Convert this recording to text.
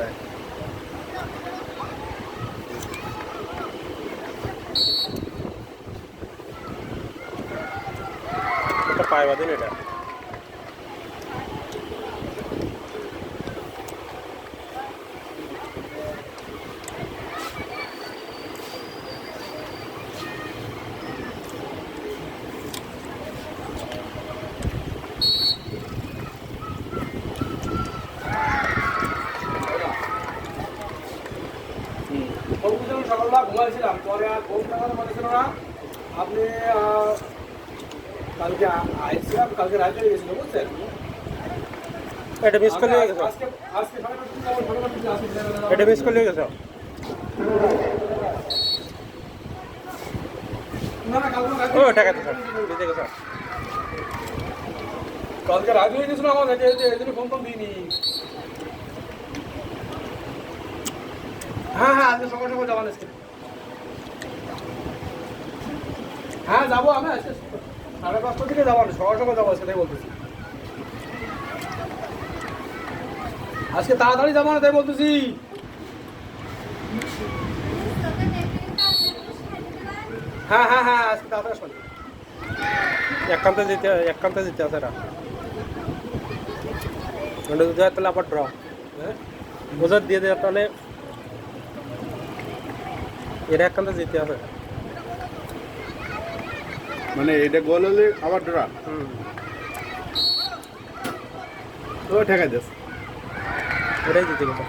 যায় এটা পায় বাদিন এটা। সবুজ সকালবেলা ঘুমাইছিলাম। পরে আর ঘুম মনে ছিল না। আপনি কালকে আইছিলাম কালকে রাত গেছিল বুঝছেন? এটা মিস করলে আজকে আজকে। এটা মিস করলে গেছে। ও টাকা তো স্যার দিতে গেছে। কালকে রাত হয়ে গেছিল আমার ফোন ফোন দিইনি। হ্যাঁ হ্যাঁ আজকে সকাল সকাল যাবেন আজকে। হ্যাঁ যাব আমি, আজকে সাড়ে পাঁচটা থেকে যাব না সকাল সকাল যাব সেটাই বলতেছি। আজকে তাড়াতাড়ি যাব না, তাই বলতেছি। হ্যাঁ হ্যাঁ হ্যাঁ আজকে তাড়াতাড়ি আসবেন একান্তে যেতে একান্তে যেতে আছে এরা। মানে যদি তাহলে আবার ড্র হ্যাঁ? বোঝার দিয়ে দেওয়া তাহলে এরা একখানটা যেতে হবে। মানে এটা গোল হলে আবার ড্রা হুম। ও ঠেকাই দিস। এটাই যেতে গেছে